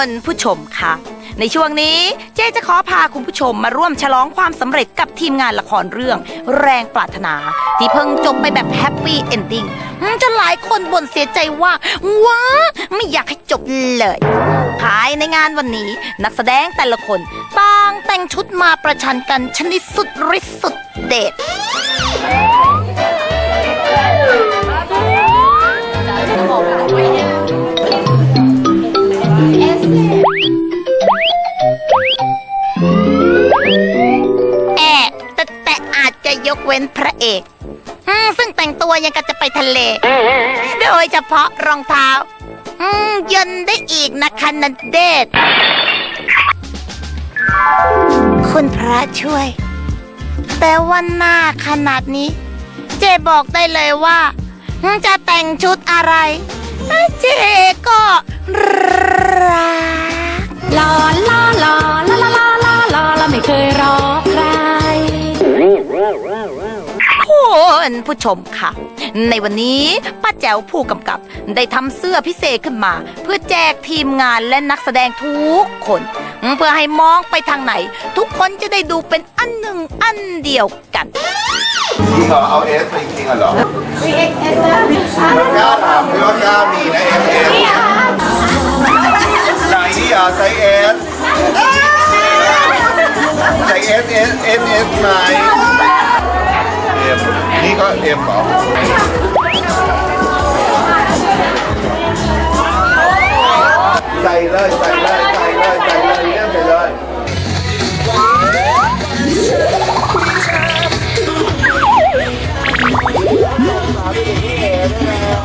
คุณผู้ชมค่ะ ในช่วงนี้เจ๊จะขอพาคุณผู้ชมมาร่วมฉลองความสำเร็จกับทีมงานละครเรื่อง แรงปรารถนา ที่เพิ่งจบไปแบบแฮปปี้เอนดิ้งจนหลายคนบ่นเสียใจว่าว้าไม่อยากให้จบเลยภายในงานวันนี้นักแสดงแต่ละคนต่างแต่งชุดมาประชันกันชนิดสุดฤทธิ์สุดเด็ด ตัวยังกับจะไปทะเล โดยเฉพาะรองเท้า อืมยันได้อีกนะคะนันเดชคุณพระช่วย แต่ว่าหน้าขนาดนี้ เจบอกได้เลยว่า จะแต่งชุดอะไร เจก็รักลาลาลาลาลาลาลาลาลาไม่เคยรอใคร คุณผู้ชมค่ะ ในวันนี้ป้าแจ๋วผู้กำกับได้ทำเสื้อพิเศษขึ้นมา เพื่อแจกทีมงานและนักแสดงทุกคน เพื่อให้มองไปทางไหน ทุกคนจะได้ดูเป็นอันหนึ่งอันเดียวกันจริงเหรอเอาเอสจริงเหรอมันกล้าถามด้วยว่ากล้ามีนะเอสเอสไหนนี่อะไซส์เอสไซส์เอสเอสเอสเอสไหน อ็มนี่ก็เอ็มเหรอใส่เลยใส่เลยใส่เลยใส่เลยเยี่ยมไปเลย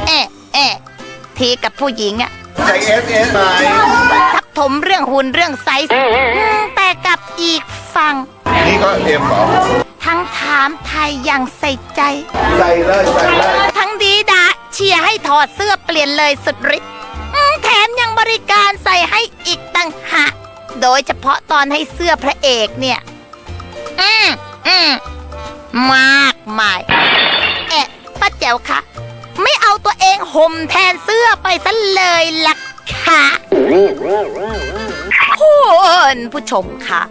เอะเอะทีกับผู้หญิงอะใส่เอสเอสไหนทับถมเรื่องหุ่นเรื่องไซส์แต่กับอีกฝั่งนี่ก็เอ็มเหรอ ทั้งถามไทยอย่างใส่ใจ ใส่เลยใส่เลยทั้งดีดาเชียร์ให้ถอดเสื้อเปลี่ยนเลยสุดฤทธิ์อืมแถมยังบริการใส่ให้อีกตั้งหากโดยเฉพาะตอนให้เสื้อพระเอกเนี่ย อืมอืมมากมาย เอ๊ะป้าแจ๋วคะ ไม่เอาตัวเองห่มแทนเสื้อไปซะเลยล่ะค่ะคุณผู้ชมค่ะ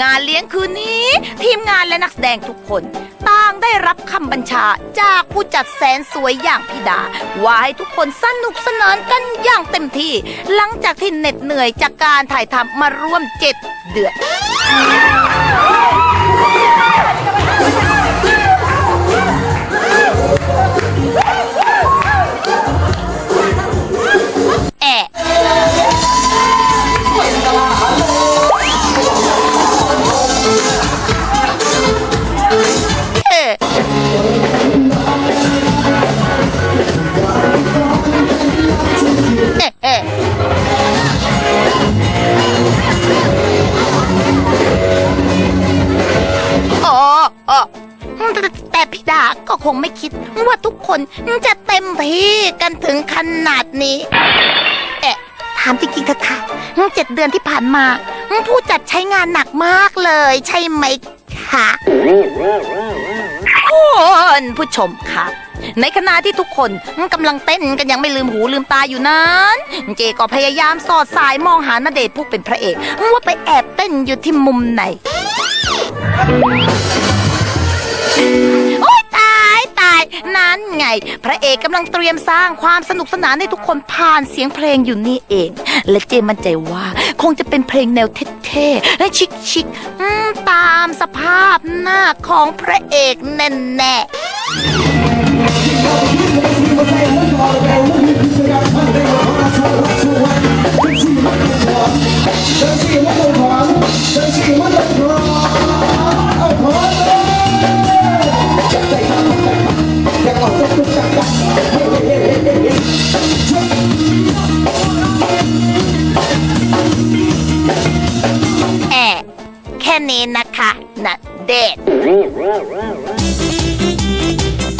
งานเลี้ยงคืนนี้ ทีมงานและนักแสดงทุกคนต่างได้รับคำบัญชาจากผู้จัดแสนสวยอย่างพิดา ว่าให้ทุกคนสนุกสนานกันอย่างเต็มที่ หลังจากที่เหน็ดเหนื่อยจากการถ่ายทำมาร่วมเจ็ดเดือน ก็คงไม่คิดว่าทุกคนจะเต็มที่กันถึงขนาดนี้ เอ๊ะ ถามจริงๆเถอะค่ะเจ็ดเดือนที่ผ่านมา ผู้จัดใช้งานหนักมากเลย ใช่ไหมคะคุณผู้ชมค่ะในขณะที่ทุกคนกำลังเต้นกันยังไม่ลืมหูลืมตาอยู่นั้น เจก็พยายามสอดสายมองหาณเดชผู้เป็นพระเอกว่าไปแอบเต้นอยู่ที่มุมไหน นั้นไง พระเอกกำลังเตรียมสร้างความสนุกสนานให้ทุกคนผ่านเสียงเพลงอยู่นี่เอง และเจมั่นใจว่าคงจะเป็นเพลงแนวเท่ๆและชิคๆตามสภาพหน้าของพระเอกแน่ๆ นี้นะคะนะเดชน์